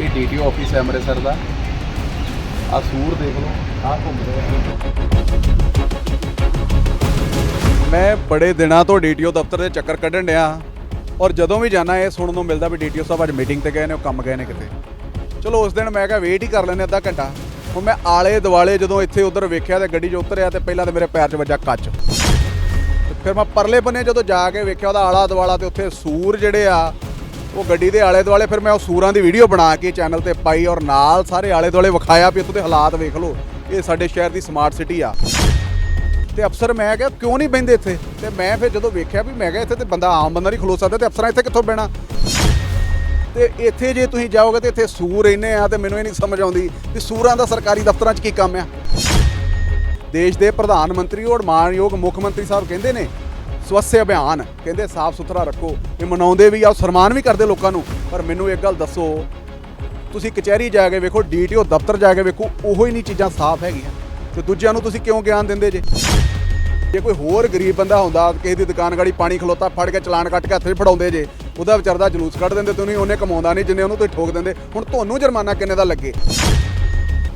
ਇਹ DTO office ਹੈ ਅੰਮ੍ਰਿਤਸਰ ਦਾ। ਆ ਸੂਰ ਦੇਖ ਲਓ ਆ ਘੁੰਮ ਮੈਂ ਬੜੇ ਦਿਨਾਂ ਤੋਂ ਡੀਟੀਓ ਦਫ਼ਤਰ ਦੇ ਚੱਕਰ ਕੱਢਣ ਡਿਆ ਔਰ ਜਦੋਂ ਵੀ ਜਾਣਾ, ਇਹ ਸੁਣਨ ਨੂੰ ਮਿਲਦਾ ਵੀ ਡੀਟੀਓ ਸਾਹਿਬ ਅੱਜ ਮੀਟਿੰਗ ਤੇ ਗਏ ਨੇ, ਉਹ ਕੰਮ ਗਏ ਨੇ ਕਿਤੇ। ਚਲੋ, ਉਸ ਦਿਨ ਮੈਂ ਕਿਹਾ ਵੇਟ ਹੀ ਕਰ ਲੈਨੇ ਅੱਧਾ ਘੰਟਾ। ਹੁਣ ਮੈਂ ਆਲੇ ਦੁਆਲੇ ਜਦੋਂ ਇੱਥੇ ਉਧਰ ਵੇਖਿਆ ਤੇ ਗੱਡੀ 'ਚ ਉਤਰਿਆ ਤੇ ਪਹਿਲਾਂ ਤੇ ਮੇਰੇ ਪੈਰ 'ਚ ਵੱਜਾ ਕੱਚ। ਫਿਰ ਮੈਂ ਪਰਲੇ ਬੰਨੇ ਜਦੋਂ ਜਾ ਕੇ ਵੇਖਿਆ, ਉਹਦਾ ਆਲਾ ਦੁਆਲਾ ਤੇ ਉੱਥੇ ਸੂਰ ਜਿਹੜੇ ਆ ਉਹ ਗੱਡੀ ਦੇ ਆਲੇ ਦੁਆਲੇ ਫਿਰ ਮੈਂ ਉਹ ਸੂਰਾਂ ਦੀ ਵੀਡੀਓ ਬਣਾ ਕੇ ਚੈਨਲ ਤੇ ਪਾਈ ਔਰ ਨਾਲ ਸਾਰੇ ਆਲੇ ਦੁਆਲੇ ਵਿਖਾਇਆ ਵੀ ਇੱਥੋਂ ਦੇ ਹਾਲਾਤ ਵੇਖ ਲਓ। ਇਹ ਸਾਡੇ ਸ਼ਹਿਰ ਦੀ ਸਮਾਰਟ ਸਿਟੀ ਆ। ਤੇ ਅਫਸਰ ਮੈਂ ਕਿਹਾ, ਕਿਉਂ ਨਹੀਂ ਬੈੰਦੇ ਇੱਥੇ? ਤੇ ਮੈਂ ਫਿਰ ਜਦੋਂ ਵੇਖਿਆ ਵੀ ਮੈਂ ਕਿਹਾ, ਇੱਥੇ ਤੇ ਬੰਦਾ ਆਮ ਬੰਦਾ ਨਹੀਂ ਖਲੋ ਸਕਦਾ, ਤੇ ਅਫਸਰਾਂ ਇੱਥੇ ਕਿੱਥੋਂ ਬਹਿਣਾ? ਤੇ ਇੱਥੇ ਜੇ ਤੁਸੀਂ ਜਾਓਗੇ ਤੇ ਇੱਥੇ ਸੂਰ ਇੰਨੇ ਆ ਤੇ ਮੈਨੂੰ ਇਹ ਨਹੀਂ ਸਮਝ ਆਉਂਦੀ ਕਿ ਸੂਰਾਂ ਦਾ ਸਰਕਾਰੀ ਦਫ਼ਤਰਾਂ 'ਚ ਕੀ ਕੰਮ ਆ। ਦੇਸ਼ ਦੇ ਪ੍ਰਧਾਨ ਮੰਤਰੀ ਔਰ ਮਾਨਯੋਗ ਮੁੱਖ ਮੰਤਰੀ ਸਾਹਿਬ ਕਹਿੰਦੇ ਨੇ ਸਵੱਛ ਅਭਿਆਨ, ਕਹਿੰਦੇ ਸਾਫ਼ ਸੁਥਰਾ ਰੱਖੋ। ਇਹ ਮਨਾਉਂਦੇ ਵੀ ਆ ਸਨਮਾਨ ਵੀ ਕਰਦੇ ਲੋਕਾਂ ਨੂੰ। ਪਰ ਮੈਨੂੰ ਇੱਕ ਗੱਲ ਦੱਸੋ, ਤੁਸੀਂ ਕਚਹਿਰੀ ਜਾ ਕੇ ਵੇਖੋ ਡੀਟੀਓ ਦਫ਼ਤਰ ਜਾ ਕੇ ਵੇਖੋ, ਉਹੋ ਹੀ ਨਹੀਂ ਚੀਜ਼ਾਂ ਸਾਫ਼ ਹੈਗੀਆਂ। ਤੇ ਦੂਜਿਆਂ ਨੂੰ ਤੁਸੀਂ ਕਿਉਂ ਗਿਆਨ ਦਿੰਦੇ ਜੇ? ਜੇ ਕੋਈ ਹੋਰ ਗਰੀਬ ਬੰਦਾ ਹੁੰਦਾ, ਕਿਸੇ ਦੀ ਦੁਕਾਨ ਗਾੜੀ ਪਾਣੀ ਖਲੋਤਾ, ਫੜ ਕੇ ਚਲਾਨ ਕੱਟ ਕੇ ਹੱਥੇ ਫੜਾਉਂਦੇ ਜੇ, ਉਹਦਾ ਵਿਚਾਰ ਦਾ ਜਲੂਸ ਕੱਢ ਦਿੰਦੇ ਤੁਸੀਂ, ਉਹਨੇ ਕਮਾਉਂਦਾ ਨਹੀਂ ਜਿੰਨੇ ਉਹਨੂੰ ਤੁਸੀਂ ਠੋਕ ਦਿੰਦੇ। ਹੁਣ ਤੁਹਾਨੂੰ ਜੁਰਮਾਨਾ ਕਿੰਨੇ ਦਾ ਲੱਗੇ?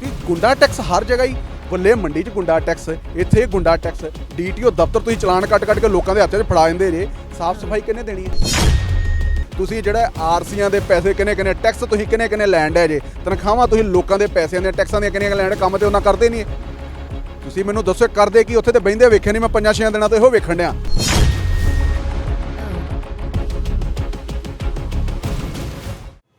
ਕਿ ਗੁੰਡਾ ਟੈਕਸ ਹਰ ਜਗ੍ਹਾ ਹੀ ਬੱਲੇ ਮੰਡੀ 'ਚ ਗੁੰਡਾ ਟੈਕਸ, ਇੱਥੇ ਗੁੰਡਾ ਟੈਕਸ। ਡੀਟੀਓ ਦਫ਼ਤਰ ਤੁਸੀਂ ਚਲਾਨ ਕੱਟ ਕੱਟ ਕੇ ਲੋਕਾਂ ਦੇ ਹੱਥਾਂ 'ਚ ਫੜਾ ਦਿੰਦੇ ਜੇ ਸਾਫ਼ ਸਫ਼ਾਈ ਕਿੰਨੇ ਦੇਣੀ ਹੈ? ਤੁਸੀਂ ਜਿਹੜਾ ਆਰਸੀਆਂ ਦੇ ਪੈਸੇ ਕਿੰਨੇ ਕਿੰਨੇ, ਟੈਕਸ ਤੁਸੀਂ ਕਿੰਨੇ ਕਿੰਨੇ ਲੈਂਡ ਹੈ ਜੇ? ਤਨਖਾਹਾਂ ਤੁਸੀਂ ਲੋਕਾਂ ਦੇ ਪੈਸਿਆਂ ਦੀਆਂ, ਟੈਕਸਾਂ ਦੀਆਂ ਕਿੰਨੀਆਂ ਲੈਂਡ, ਕੰਮ ਤੇ ਉਹਨਾਂ ਕਰਦੇ ਨਹੀਂ ਹੈ। ਤੁਸੀਂ ਮੈਨੂੰ ਦੱਸੋ ਕਰਦੇ ਕੀ? ਉੱਥੇ ਤੇ ਬਹਿੰਦੇ ਵੇਖੇ ਨਹੀਂ, ਮੈਂ ਪੰਜਾਂ ਛੇਆਂ ਦਿਨਾਂ ਤੋਂ ਇਹੋ ਵੇਖਣ ਡਿਆ।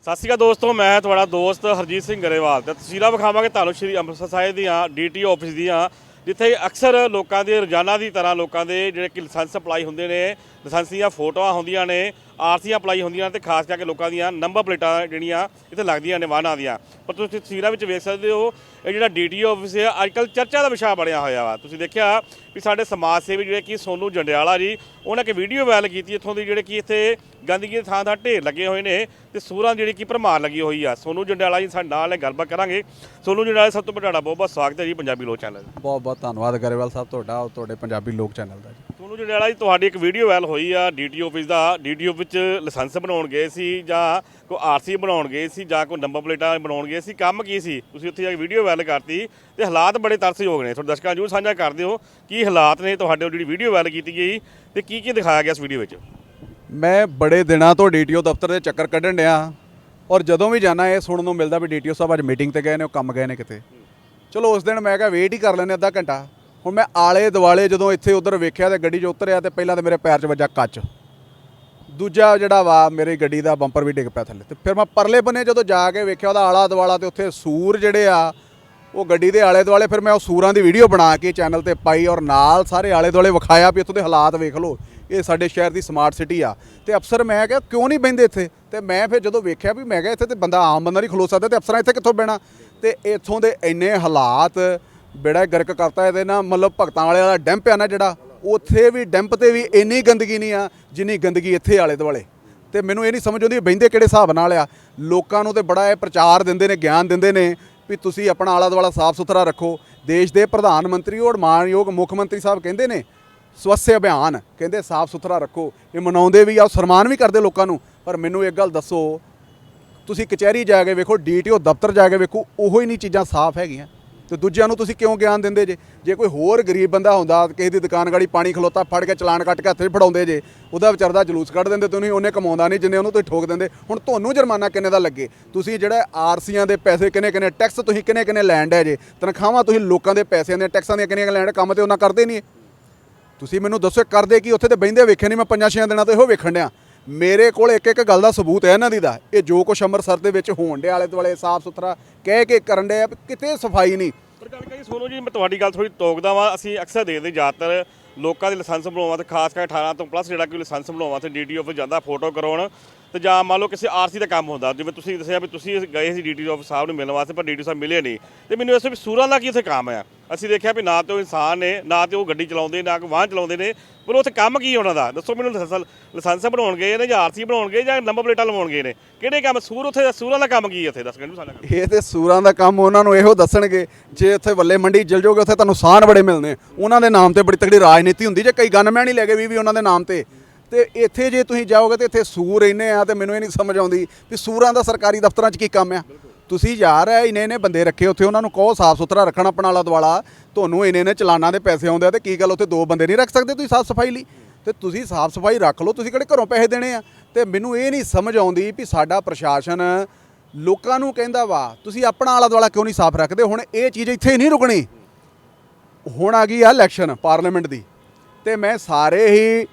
ਸਤਿ ਸ਼੍ਰੀ ਅਕਾਲ ਦੋਸਤੋ, ਮੈਂ ਤੁਹਾਡਾ ਦੋਸਤ ਹਰਜੀਤ ਸਿੰਘ ਗਰੇਵਾਲ ਤੇ ਤਸਵੀਰਾਂ ਵਿਖਾਵਾਂਗੇ ਤੁਹਾਨੂੰ ਸ਼੍ਰੀ ਅੰਮ੍ਰਿਤਸਰ ਸਾਹਿਬ ਦੀਆਂ ਡੀਟੀਓ ਆਫਿਸ ਦੀਆਂ, ਜਿੱਥੇ ਅਕਸਰ ਲੋਕਾਂ ਦੇ ਰੋਜ਼ਾਨਾ ਦੀ ਤਰ੍ਹਾਂ ਲੋਕਾਂ ਦੇ ਜਿਹੜੇ ਕਿ ਲਾਇਸੈਂਸ ਅਪਲਾਈ ਹੁੰਦੇ ਨੇ ਲਾਇਸੈਂਸ ਦੀਆਂ ਫੋਟੋਆਂ ਹੁੰਦੀਆਂ ਨੇ ਆਰਸੀਆਂ ਅਪਲਾਈ ਹੁੰਦੀਆਂ ਨੇ ਤੇ ਖਾਸ ਕਰਕੇ ਲੋਕਾਂ ਦੀਆਂ ਨੰਬਰ ਪਲੇਟਾਂ ਜਿਹੜੀਆਂ ਇੱਥੇ ਲੱਗਦੀਆਂ ਨੇ ਵਾਹਨਾਂ ਦੀਆਂ। ਪਰ ਤੁਸੀਂ ਤਸਵੀਰਾਂ ਵਿੱਚ ਵੇਖ ਸਕਦੇ ਹੋ, ਇਹ ਜਿਹੜਾ ਡੀਟੀਓ ਆਫਿਸ ਹੈ ਅੱਜਕੱਲ ਚਰਚਾ ਦਾ ਵਿਸ਼ਾ ਬਣਿਆ ਹੋਇਆ ਵਾ। ਤੁਸੀਂ ਦੇਖਿਆ ਵੀ ਸਾਡੇ ਸਮਾਜ ਸੇਵੀ ਜਿਹੜੇ ਕਿ ਸੋਨੂ ਜੰਡਿਆਲਾ ਜੀ, ਉਹਨਾਂ ਕੇ ਵੀਡੀਓ ਵਾਇਰਲ ਕੀਤੀ, ਇੱਥੋਂ ਦੀ ਜਿਹੜੇ ਕਿ ਇੱਥੇ ਗੰਦਗੀ ਦੇ ਥਾਂ ਥਾਂ ਢੇਰ ਲੱਗੇ ਹੋਏ ਨੇ ਤੇ ਸੂਰਾਂ ਦੀ ਜਿਹੜੀ ਕਿ ਭਰਮਾਰ ਲੱਗੀ ਹੋਈ ਆ। ਸੋਨੂ ਜੰਡਿਆਲਾ ਜੀ ਸਾਡੇ ਨਾਲ ਗੱਲਬਾਤ ਕਰਾਂਗੇ। ਸੋਨੂ ਜੰਡਿਆਲਾ ਸਭ ਤੋਂ ਤੁਹਾਡਾ ਬਹੁਤ ਬਹੁਤ ਸਵਾਗਤ ਹੈ ਜੀ, ਪੰਜਾਬੀ ਲੋਕ ਚੈਨਲ ਬਹੁਤ ਬਹੁਤ ਧੰਨਵਾਦ ਗਰੇਵਾਲ ਸਾਹਿਬ, ਤੁਹਾਡਾ ਔਰ ਤੁਹਾਡੇ ਪੰਜਾਬੀ ਲੋਕ ਚੈਨਲ ਦਾ ਜੀ। ਸੋਨੂ ਜੰਡਿਆਲਾ ਜੀ, ਤੁਹਾਡੀ ਇੱਕ ਵੀਡੀਓ ਵਾਇਰਲ ਹੋਈ ਆ ਡੀਟੀਓ ਆਫਿਸ ਦਾ। ਡੀਟੀਓ ਵਿੱਚ ਲਾਇਸੈਂਸ ਬਣਾਉਣ ਗਏ ਸੀ ਜਾਂ ਕੋਈ ਆਰਸੀ ਬਣਾਉਣ ਗਏ ਸੀ ਜਾਂ ਕੋਈ ਨੰਬਰ ਪਲੇਟਾਂ ਬਣਾਉਣ ਗਏ ਸੀ? ਕੰਮ ਕੀ ਸੀ? ਤੁਸੀਂ ਉੱਥੇ ਜਾ ਕੇ ਵੀਡੀਓ ਵਾਇਰਲ ਕਰਤੀ ਤੇ ਹਾਲਾਤ ਬੜੇ ਤਰਸਯੋਗ ਨੇ। ਤੁਹਾਡੇ ਦਰਸ਼ਕਾਂ ਜ਼ਰੂਰ ਸਾਂਝਾ ਕਰ ਦਿਓ ਕੀ ਹਾਲਾਤ ਨੇ ਤੁਹਾਡੇ ਜਿਹੜੀ ਵੀਡੀਓ ਵਾਇਰਲ ਕੀਤੀ ਗਈ ਤੇ ਕੀ ਕੀ ਦਿਖਾਇਆ ਗਿਆ ਇਸ ਵੀਡੀਓ ਵਿੱਚ? ਮੈਂ ਬੜੇ ਦਿਨਾਂ ਤੋਂ ਡੀਟੀਓ ਦਫ਼ਤਰ ਦੇ ਚੱਕਰ ਕੱਢਣ ਡਿਆ ਔਰ ਜਦੋਂ ਵੀ ਜਾਣਾ, ਇਹ ਸੁਣਨ ਨੂੰ ਮਿਲਦਾ ਵੀ ਡੀਟੀਓ ਸਾਹਿਬ ਅੱਜ ਮੀਟਿੰਗ ਤੇ ਗਏ ਨੇ, ਉਹ ਕੰਮ ਗਏ ਨੇ ਕਿਤੇ। ਚਲੋ ਉਸ ਦਿਨ ਮੈਂ ਕਿਹਾ ਵੇਟ ਹੀ ਕਰ ਲੈਨੇ ਅੱਧਾ ਘੰਟਾ। ਹੁਣ ਮੈਂ ਆਲੇ ਦੁਆਲੇ ਜਦੋਂ ਇੱਥੇ ਉਧਰ ਵੇਖਿਆ ਤੇ ਗੱਡੀ 'ਚ ਉਤਰਿਆ ਤੇ ਪਹਿਲਾਂ ਤਾਂ ਮੇਰੇ ਪੈਰ 'ਚ ਵੱਜਾ ਕੱਚ। ਦੂਜਾ ਜਿਹੜਾ ਵਾ ਮੇਰੀ ਗੱਡੀ ਦਾ ਬੰਪਰ ਵੀ ਡਿੱਗ ਪਿਆ ਥੱਲੇ ਤੇ ਫਿਰ ਮੈਂ ਪਰਲੇ ਬੰਨੇ ਜਦੋਂ ਜਾ ਕੇ ਵੇਖਿਆ ਉਹਦਾ ਆਲਾ ਦੁਆਲਾ ਤੇ ਉੱਥੇ ਸੂਰ ਜਿਹੜੇ ਆ, ਉਹ ਗੱਡੀ ਦੇ ਆਲੇ ਦੁਆਲੇ ਫਿਰ ਮੈਂ ਉਹ ਸੂਰਾਂ ਦੀ ਵੀਡੀਓ ਬਣਾ ਕੇ ਚੈਨਲ ਤੇ ਪਾਈ ਔਰ ਨਾਲ ਸਾਰੇ ਆਲੇ ਦੁਆਲੇ ਵਿਖਾਇਆ ਵੀ ਇੱਥੋਂ ਦੇ ਹਾਲਾਤ ਵੇਖ ਲਓ, ਇਹ ਸਾਡੇ ਸ਼ਹਿਰ ਦੀ ਸਮਾਰਟ ਸਿਟੀ ਆ। ਤੇ ਅਫਸਰ ਮੈਂ ਕਿਹਾ, ਕਿਉਂ ਨਹੀਂ ਬੈੰਦੇ ਇੱਥੇ? ਤੇ ਮੈਂ ਫਿਰ ਜਦੋਂ ਵੇਖਿਆ ਵੀ ਮੈਂ ਕਿਹਾ, ਇੱਥੇ ਤੇ ਬੰਦਾ ਆਮ ਬੰਦਾ ਨਹੀਂ ਖਲੋ ਸਕਦਾ ਤੇ ਅਫਸਰਾਂ ਇੱਥੇ ਕਿੱਥੋਂ ਬਹਿਣਾ? ਤੇ ਇੱਥੋਂ ਦੇ ਇੰਨੇ ਹਾਲਾਤ ਬੇੜਾ ਗਰਕ ਕਰਤਾ ਇਹਦੇ ਨਾਲ, ਮਤਲਬ ਭਗਤਾਂ ਵਾਲੇ ਵਾਲਾ ਡੈਂਪ ਆ ਨਾ ਜਿਹੜਾ, ਉੱਥੇ ਵੀ ਡੈਂਪ ਤੇ ਵੀ ਇੰਨੀ ਗੰਦਗੀ ਨਹੀਂ ਆ ਜਿੰਨੀ ਗੰਦਗੀ ਇੱਥੇ ਆਲੇ ਦੁਆਲੇ। ਤੇ ਮੈਨੂੰ ਇਹ ਨਹੀਂ ਸਮਝ ਆਉਂਦੀ ਬਹਿੰਦੇ ਕਿਹੜੇ ਹਿਸਾਬ ਨਾਲ ਆ। ਲੋਕਾਂ ਨੂੰ ਤੇ ਬੜਾ ਇਹ ਪ੍ਰਚਾਰ ਦਿੰਦੇ ਨੇ, ਗਿਆਨ ਦਿੰਦੇ ਨੇ ਵੀ ਤੁਸੀਂ ਆਪਣਾ ਆਲਾ ਦੁਆਲਾ ਸਾਫ਼ ਸੁਥਰਾ ਰੱਖੋ। ਦੇਸ਼ ਦੇ ਪ੍ਰਧਾਨ ਮੰਤਰੀ ਔਰ ਮਾਨਯੋਗ ਮੁੱਖ ਮੰਤਰੀ ਸਾਹਿਬ ਕਹਿੰਦੇ ਨੇ, ਸਵੱਛ ਅਭਿਆਨ, ਕਹਿੰਦੇ ਸਾਫ਼ ਸੁਥਰਾ ਰੱਖੋ। ਇਹ ਮਨਾਉਂਦੇ ਵੀ ਆ, ਸਨਮਾਨ ਵੀ ਕਰਦੇ ਲੋਕਾਂ ਨੂੰ। ਪਰ ਮੈਨੂੰ ਇੱਕ ਗੱਲ ਦੱਸੋ, ਤੁਸੀਂ ਕਚਹਿਰੀ ਜਾ ਕੇ ਵੇਖੋ ਡੀਟੀਓ ਦਫ਼ਤਰ ਜਾ ਕੇ ਵੇਖੋ, ਉਹੋ ਹੀ ਨਹੀਂ ਚੀਜ਼ਾਂ ਸਾਫ਼ ਹੈਗੀਆਂ। ਤੇ ਦੂਜਿਆਂ ਨੂੰ ਤੁਸੀਂ ਕਿਉਂ ਗਿਆਨ ਦਿੰਦੇ ਜੇ? ਜੇ ਕੋਈ ਹੋਰ ਗਰੀਬ ਬੰਦਾ ਹੁੰਦਾ, ਕਿਸੇ ਦੀ ਦੁਕਾਨ ਗਾੜੀ ਪਾਣੀ ਖਲੋਤਾ, ਫੜ ਕੇ ਚਲਾਨ ਕੱਟ ਕੇ ਹੱਥੇ ਫੜਾਉਂਦੇ ਜੇ, ਉਹਦਾ ਵਿਚਾਰ ਦਾ ਜਲੂਸ ਕੱਢ ਦਿੰਦੇ ਤੁਸੀਂ ਉਹਨੇ ਕਮਾਉਂਦਾ ਨਹੀਂ ਜਿੰਨੇ ਉਹਨੂੰ ਤੁਸੀਂ ਠੋਕ ਦਿੰਦੇ। ਹੁਣ ਤੁਹਾਨੂੰ ਜੁਰਮਾਨਾ ਕਿੰਨੇ ਦਾ ਲੱਗੇ? ਤੁਸੀਂ ਜਿਹੜਾ ਆਰਸੀਆਂ ਦੇ ਪੈਸੇ ਕਿੰਨੇ ਕਿੰਨੇ, ਟੈਕਸ ਤੁਸੀਂ ਕਿੰਨੇ ਕਿੰਨੇ ਲੈਂਡ ਹੈ ਜੇ? ਤਨਖਾਹਾਂ ਤੁਸੀਂ ਲੋਕਾਂ ਦੇ ਪੈਸਿਆਂ ਦੇ ਟੈਕਸਾਂ ਦੀਆਂ ਕਿੰਨੀਆਂ ਲੈਂਡ, ਕੰਮ ਤੇ ਉਹਨਾਂ ਕਰਦੇ ਨਹੀਂ ਹੈ। ਤੁਸੀਂ ਮੈਨੂੰ ਦੱਸੋ ਕਰਦੇ ਕੀ? ਉੱਥੇ ਤੇ ਬਹਿੰਦੇ ਵੇਖੇ ਨਹੀਂ, ਮੈਂ ਪੰਜਾਂ ਛੇਆਂ ਦਿਨਾਂ ਤੋਂ ਇਹੋ ਵੇਖਣ ਡਿਆ। ਮੇਰੇ ਕੋਲ ਇੱਕ ਇੱਕ ਗੱਲ ਦਾ ਸਬੂਤ ਹੈ ਇਹਨਾਂ ਦੀ ਦਾ। ਇਹ ਜੋ ਕੁਛ ਅੰਮ੍ਰਿਤਸਰ ਦੇ ਵਿੱਚ ਹੋਣ ਦੇ ਆਲੇ ਦੁਆਲੇ ਸਾਫ਼ ਸੁਥਰਾ, ਕਹਿ ਕੇ ਕਰਨ ਦੇ ਕਿਤੇ ਸਫ਼ਾਈ ਨਹੀਂ। ਪਰ ਗੱਲ ਕਰੀ ਸੋਨੂ ਜੀ, ਮੈਂ ਤੁਹਾਡੀ ਗੱਲ ਥੋੜੀ ਟੋਕਦਾ ਵਾਂ। ਅਸੀਂ ਅਕਸਰ ਦੇਖਦੇ ਜ਼ਿਆਦਾਤਰ ਲੋਕਾਂ ਦੇ ਲਾਇਸੈਂਸ ਬਣਾਉਣਾ ਤੇ, ਖਾਸ ਕਰ 18 ਤੋਂ ਪਲੱਸ ਜਿਹੜਾ ਕੋਈ ਲਾਇਸੈਂਸ ਬਣਾਉਣ ਤੇ ਡੀਟੀ ਆਫਿਸ ਜਾਂਦਾ ਫੋਟੋ ਕਰਾਉਣ। ਤੇ ਜਾਂ ਮੰਨ ਲਓ ਕਿਸੇ ਆਰਸੀ ਦਾ ਕੰਮ ਹੁੰਦਾ, ਜਿਵੇਂ ਤੁਸੀਂ ਦੱਸਿਆ ਵੀ ਤੁਸੀਂ ਗਏ ਸੀ ਡੀਟੀ ਆਫਿਸ ਸਾਹਿਬ ਨੂੰ ਮਿਲਣ ਵਾਸਤੇ, ਪਰ ਡੀਟੀ ਸਾਹਿਬ ਮਿਲੇ ਨਹੀਂ। ਤੇ ਮੈਨੂੰ ਇਸ ਵੀ ਸੂਰਾਂ ਦਾ ਕੀ ਉੱਥੇ ਕੰਮ ਆ? ਅਸੀਂ ਦੇਖਿਆ ਵੀ ਨਾ ਤੇ ਉਹ ਇਨਸਾਨ ਨੇ, ਨਾ ਤੇ ਉਹ ਗੱਡੀ ਚਲਾਉਂਦੇ, ਨਾ ਕਿ ਵਾਹਨ ਚਲਾਉਂਦੇ ਨੇ, ਪਰ ਉੱਥੇ ਕੰਮ ਕੀ ਉਹਨਾਂ ਦਾ? ਦੱਸੋ ਮੈਨੂੰ ਲਾਇਸੈਂਸ ਲਾਇਸੈਂਸ ਬਣਾਉਣ ਨੇ ਜਾਂ ਆਰਸੀ ਬਣਾਉਣ ਗਏ ਜਾਂ ਨੰਬਰ ਪਲੇਟਾਂ ਲਵਾਉਣਗੇ ਨੇ ਕਿਹੜੇ ਕੰਮ, ਸੂਰ ਉੱਥੇ ਸੂਰਾਂ ਦਾ ਕੰਮ ਕੀ ਇੱਥੇ ਉੱਥੇ? ਦੱਸ ਮੈਨੂੰ ਸਾਡਾ ਇਹ ਤੇ ਸੂਰਾਂ ਦਾ ਕੰਮ ਉਹਨਾਂ ਨੂੰ ਇਹੋ ਦੱਸਣਗੇ, ਜੇ ਉੱਥੇ ਵੱਲੇ ਮੰਡੀ ਜਲ ਜਾਓਗੇ, ਉੱਥੇ ਤੁਹਾਨੂੰ ਸਾਨ ਬੜੇ ਮਿਲਨੇ ਉਹਨਾਂ ਦੇ ਨਾਮ ਤੇ ਬੜੀ ਤਕੜੀ ਰਾਜਨੀਤੀ ਹੁੰਦੀ, ਜੇ ਕਈ ਗਨਮੈਨ ਹੀ ਲੈ ਗਏ ਵੀ ਵੀ ਉਹਨਾਂ ਦੇ ਨਾਮ ਤੇ। ਤੇ ਇੱਥੇ ਜੇ ਤੁਸੀਂ ਜਾਓਗੇ ਤੇ ਇੱਥੇ ਸੂਰ ਇੰਨੇ ਆ ਤੇ ਮੈਨੂੰ ਇਹ ਨਹੀਂ ਸਮਝ ਆਉਂਦੀ ਵੀ ਸੂਰਾਂ ਦਾ ਸਰਕਾਰੀ ਦਫ਼ਤਰਾਂ 'ਚ ਕੀ ਕੰਮ ਆ। ਤੁਸੀਂ ਯਾਰ ਐ ਇੰਨੇ ਇੰਨੇ ਬੰਦੇ ਰੱਖੇ ਉੱਥੇ, ਉਹਨਾਂ ਨੂੰ ਕਹੋ ਸਾਫ਼ ਸੁਥਰਾ ਰੱਖਣਾ ਆਪਣਾ ਆਲਾ ਦੁਆਲਾ। ਤੁਹਾਨੂੰ ਇੰਨੇ ਇੰਨੇ ਚਲਾਨਾਂ ਦੇ ਪੈਸੇ ਆਉਂਦੇ ਆ ਤੇ ਕੀ ਗੱਲ ਉੱਥੇ ਦੋ ਬੰਦੇ ਨਹੀਂ ਰੱਖ ਸਕਦੇ ਤੁਸੀਂ ਸਾਫ਼ ਸਫ਼ਾਈ ਲਈ? ਤੇ ਤੁਸੀਂ ਸਾਫ਼ ਸਫ਼ਾਈ ਰੱਖ ਲਓ, ਤੁਸੀਂ ਕਿਹੜੇ ਘਰੋਂ ਪੈਸੇ ਦੇਣੇ ਆ? ਤੇ ਮੈਨੂੰ ਇਹ ਨਹੀਂ ਸਮਝ ਆਉਂਦੀ ਵੀ ਸਾਡਾ ਪ੍ਰਸ਼ਾਸਨ ਲੋਕਾਂ ਨੂੰ ਕਹਿੰਦਾ ਵਾ, ਤੁਸੀਂ ਆਪਣਾ ਆਲਾ ਦੁਆਲਾ ਕਿਉਂ ਨਹੀਂ ਸਾਫ਼ ਰੱਖਦੇ? ਹੁਣ ਇਹ ਚੀਜ਼ ਇੱਥੇ ਨਹੀਂ ਰੁਕਣੀ। ਹੁਣ ਆ ਗਈ ਆ ਇਲੈਕਸ਼ਨ ਪਾਰਲੀਮੈਂਟ ਦੀ। ਤੇ ਮੈਂ ਸਾਰੇ ਹੀ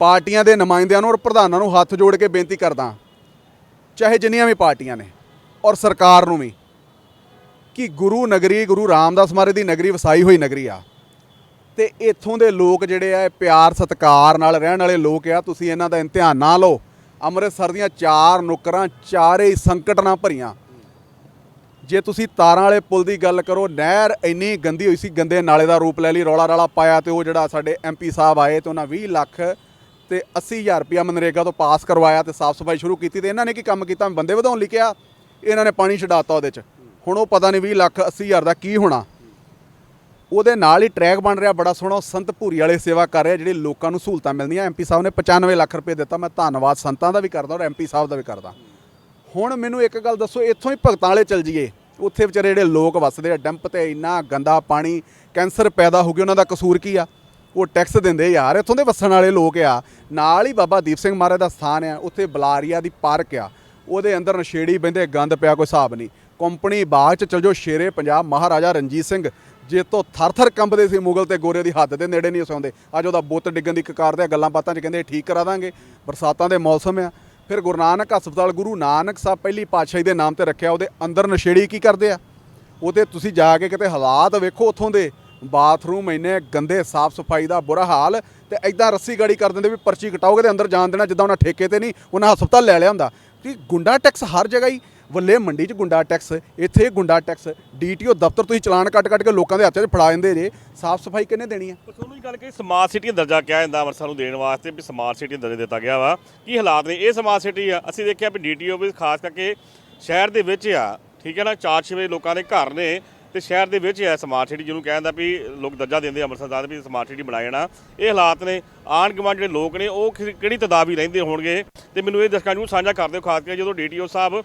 ਪਾਰਟੀਆਂ ਦੇ ਨੁਮਾਇੰਦਿਆਂ ਨੂੰ ਔਰ ਪ੍ਰਧਾਨਾਂ ਨੂੰ ਹੱਥ ਜੋੜ ਕੇ ਬੇਨਤੀ ਕਰਦਾ ਚਾਹੇ ਜਿੰਨੀਆਂ ਵੀ ਪਾਰਟੀਆਂ ਨੇ ਔਰ ਸਰਕਾਰ ਨੂੰ ਵੀ, ਕਿ ਗੁਰੂ ਨਗਰੀ, ਗੁਰੂ ਰਾਮਦਾਸ ਮਹਾਰਾਜ ਦੀ ਨਗਰੀ ਵਸਾਈ ਹੋਈ ਨਗਰੀ ਆ। ਤੇ ਇੱਥੋਂ ਦੇ ਲੋਕ ਜਿਹੜੇ ਆ ਪਿਆਰ, ਸਤਿਕਾਰ ਨਾਲ ਰਹਿਣ ਵਾਲੇ ਲੋਕ ਆ, ਤੁਸੀਂ ਇਹਨਾਂ ਦਾ ਇਮਤਿਹਾਨ ਨਾ ਲਓ। ਅੰਮ੍ਰਿਤਸਰ ਦੀਆਂ ਚਾਰ ਨੁਕਰਾਂ, ਚਾਰੇ ਹੀ ਸੰਕਟ ਨਾਲ ਭਰੀਆਂ। ਜੇ ਤੁਸੀਂ ਤਾਰਾਂ ਵਾਲੇ ਪੁਲ ਦੀ ਗੱਲ ਕਰੋ, ਨਹਿਰ ਇੰਨੀ ਗੰਦੀ ਹੋਈ ਸੀ, ਗੰਦੇ ਨਾਲੇ ਦਾ ਰੂਪ ਲੈ ਲਈ, ਰੌਲਾ ਰਾਲਾ ਪਾਇਆ ਤੇ ਉਹ ਜਿਹੜਾ ਸਾਡੇ ਐਮਪੀ ਸਾਹਿਬ ਆਏ ਤੇ ਉਹਨਾਂ 20 ਲੱਖ ਤੇ 80000 ਰੁਪਇਆ ਮਨਰੇਗਾ ਤੋਂ ਪਾਸ ਕਰਵਾਇਆ ਤੇ ਸਾਫ਼ ਸਫ਼ਾਈ ਸ਼ੁਰੂ ਕੀਤੀ ਤੇ ਇਹਨਾਂ ਨੇ ਕੀ ਕੰਮ ਕੀਤਾ? ਬੰਦੇ ਵਧਾਉਣ ਲਿਖਿਆ ਇਹਨਾਂ ਨੇ ਪਾਣੀ ਛਡਾਤਾ ਉਹਦੇ 'ਚ। ਹੁਣ ਉਹ ਪਤਾ ਨਹੀਂ 20 ਲੱਖ 80000 ਦਾ ਕੀ ਹੋਣਾ। ਉਹਦੇ ਨਾਲ ਹੀ ਟਰੈਕ ਬਣ ਰਿਹਾ, ਬੜਾ ਸੋਹਣਾ, ਉਹ ਸੰਤ ਭੂਰੀ ਵਾਲੇ ਸੇਵਾ ਕਰ ਰਿਹਾ, ਜਿਹੜੇ ਲੋਕਾਂ ਨੂੰ ਸਹੂਲਤਾਂ ਮਿਲਦੀਆਂ। ਐਮਪੀ ਸਾਹਿਬ ਨੇ 95 ਲੱਖ ਰੁਪਏ ਦਿੱਤਾ, ਮੈਂ ਧੰਨਵਾਦ ਸੰਤਾਂ ਦਾ ਵੀ ਕਰਦਾ ਔਰ ਐਮਪੀ ਸਾਹਿਬ ਦਾ ਵੀ ਕਰਦਾ। ਹੁਣ ਮੈਨੂੰ ਇੱਕ ਗੱਲ ਦੱਸੋ, ਇੱਥੋਂ ਹੀ ਭਗਤਾਂ ਵਾਲੇ ਚਲ ਜੀਏ ਉੱਥੇ ਵਿਚਾਰੇ ਜਿਹੜੇ ਲੋਕ ਵੱਸਦੇ ਆ, ਡੰਪ ਤੇ ਇੰਨਾ ਗੰਦਾ ਪਾਣੀ, ਕੈਂਸਰ ਪੈਦਾ ਹੋ ਗਿਆ, ਉਹਨਾਂ ਦਾ ਕਸੂਰ ਕੀ ਆ? ਉਹ ਟੈਕਸ ਦਿੰਦੇ ਯਾਰ, ਇੱਥੋਂ ਦੇ ਵਸਣ ਵਾਲੇ ਲੋਕ ਆ। ਨਾਲ ਹੀ ਬਾਬਾ ਦੀਪ ਸਿੰਘ ਮਹਾਰਾਜ ਦਾ ਸਥਾਨ ਆ, ਉੱਥੇ ਬਲਾਰੀਆ ਦੀ ਪਾਰਕ ਆ। ਉਹਦੇ ਅੰਦਰ ਨਸ਼ੇੜੀ ਬੰਦੇ ਗੰਦ ਪਿਆ, ਕੋਈ ਹਿਸਾਬ ਨਹੀਂ। ਕੰਪਨੀ ਬਾਗ ਚ ਚਲ ਜਾਓ ਸ਼ੇਰੇ ਪੰਜਾਬ, ਮਹਾਰਾਜਾ ਰਣਜੀਤ ਸਿੰਘ। ਜੇ ਤੋਂ ਥਰ-ਥਰ ਕੰਬਦੇ ਸੀ ਮੁਗਲ ਤੇ ਗੋਰੇ ਦੀ ਹੱਦ ਦੇ ਨੇੜੇ ਨਹੀਂ ਸੌਂਦੇ। ਅੱਜ ਉਹਦਾ ਬੁੱਤ ਡਿੱਗਣ ਦੀ ਕਕਾਰ ਦੇ ਗੱਲਾਂ ਬਾਤਾਂ 'ਚ ਕਹਿੰਦੇ ਠੀਕ ਕਰਾ ਦਾਂਗੇ। ਬਰਸਾਤਾਂ ਦੇ ਮੌਸਮ ਆ। ਫਿਰ ਗੁਰੂ ਨਾਨਕ ਹਸਪਤਾਲ, ਗੁਰੂ ਨਾਨਕ ਸਾਹਿਬ ਪਹਿਲੀ ਪਾਤਸ਼ਾਹੀ ਦੇ ਨਾਮ ਤੇ ਰੱਖਿਆ, ਉਹਦੇ ਅੰਦਰ ਨਸ਼ੇੜੀ ਕੀ ਕਰਦੇ ਆ? ਉਹਦੇ ਤੁਸੀਂ ਜਾ ਕੇ ਕਿਤੇ ਹਾਲਾਤ ਵੇਖੋ ਉੱਥੋਂ ਦੇ। ਬਾਥਰੂਮ, ਇੰਨੇ ਗੰਦੇ, ਸਾਫ਼ ਸਫ਼ਾਈ ਦਾ ਬੁਰਾ ਹਾਲ ਤੇ ਐਦਾਂ ਰੱਸੀ ਗਾੜੀ ਕਰ ਦਿੰਦੇ ਵੀ ਪਰਚੀ ਕਟਾਓਗੇ ਤੇ ਅੰਦਰ ਜਾਣ ਦੇਣਾ, ਜਿੱਦਾਂ ਉਹਨਾਂ ਠੇਕੇ ਤੇ ਨਹੀਂ, ਉਹਨਾਂ ਹਸਪਤਾਲ ਲੈ ਲਿਆ ਹੁੰਦਾ ਕਿ ਗੁੰਡਾ ਟੈਕਸ ਹਰ ਜਗ੍ਹਾ ਹੀ, ਵੱਲੇ ਮੰਡੀ 'ਚ ਗੁੰਡਾ ਟੈਕਸ, ਇੱਥੇ ਗੁੰਡਾ ਟੈਕਸ, ਡੀਟੀਓ ਦਫ਼ਤਰ ਤੁਸੀਂ ਚਲਾਨ ਕੱਟ ਕੱਟ ਕੇ ਲੋਕਾਂ ਦੇ ਹੱਥਾਂ 'ਚ ਫੜਾ ਦਿੰਦੇ ਜੇ, ਸਾਫ਼ ਸਫ਼ਾਈ ਕਿੰਨੇ ਦੇਣੀ ਆ? ਪਰ ਤੁਹਾਨੂੰ ਇਹ ਗੱਲ ਕਿ ਸਮਾਰਟ ਸਿਟੀ ਦਾ ਦਰਜਾ ਕਿਹਾ ਜਾਂਦਾ ਅੰਮ੍ਰਿਤਸਰ ਨੂੰ ਦੇਣ ਵਾਸਤੇ ਵੀ ਸਮਾਰਟ ਸਿਟੀ ਦਾ ਦਰਜਾ ਦਿੱਤਾ ਗਿਆ ਵਾ। ਕੀ ਹਾਲਾਤ ਨੇ? ਇਹ ਸਮਾਰਟ ਸਿਟੀ ਆ। ਅਸੀਂ ਦੇਖਿਆ ਵੀ ਡੀਟੀਓ ਵੀ ਖਾਸ ਕਰਕੇ ਸ਼ਹਿਰ ਦੇ ਵਿੱਚ ਆ। ਠੀਕ ਹੈ ਨਾ? ਚਾਰ ਛੇ ਵਜੇ ਲੋਕਾਂ ਦੇ ਘਰ ਨੇ। ਤੇ ਸ਼ਹਿਰ ਦੇ ਵਿੱਚ ਹੈ ਸਮਾਰਟ ਸਿਟੀ ਜਿਹਨੂੰ ਕਹਿੰਦਾ ਵੀ ਲੋਕ ਦਰਜਾ ਦਿੰਦੇ ਅੰਮ੍ਰਿਤਸਰ ਦਾ ਵੀ ਸਮਾਰਟ ਸਿਟੀ ਬਣਾਇਆ ਜਾਣਾ ਇਹ ਹਾਲਾਤ ਨੇ ਆਣ ਗਵਾਂਡ ਜਿਹੜੇ ਲੋਕ ਨੇ, ਉਹ ਕਿਹੜੀ ਤਦਾਬੀ ਰਹਿੰਦੇ ਹੋਣਗੇ? ਤੇ ਮੈਨੂੰ ਇਹ ਦਸਕਾਂ ਨੂੰ ਸਾਂਝਾ ਕਰ ਦਿਓ, ਖਾਸ ਕਰਕੇ ਜਦੋਂ ਡੀਟੀਓ ਸਾਹਿਬ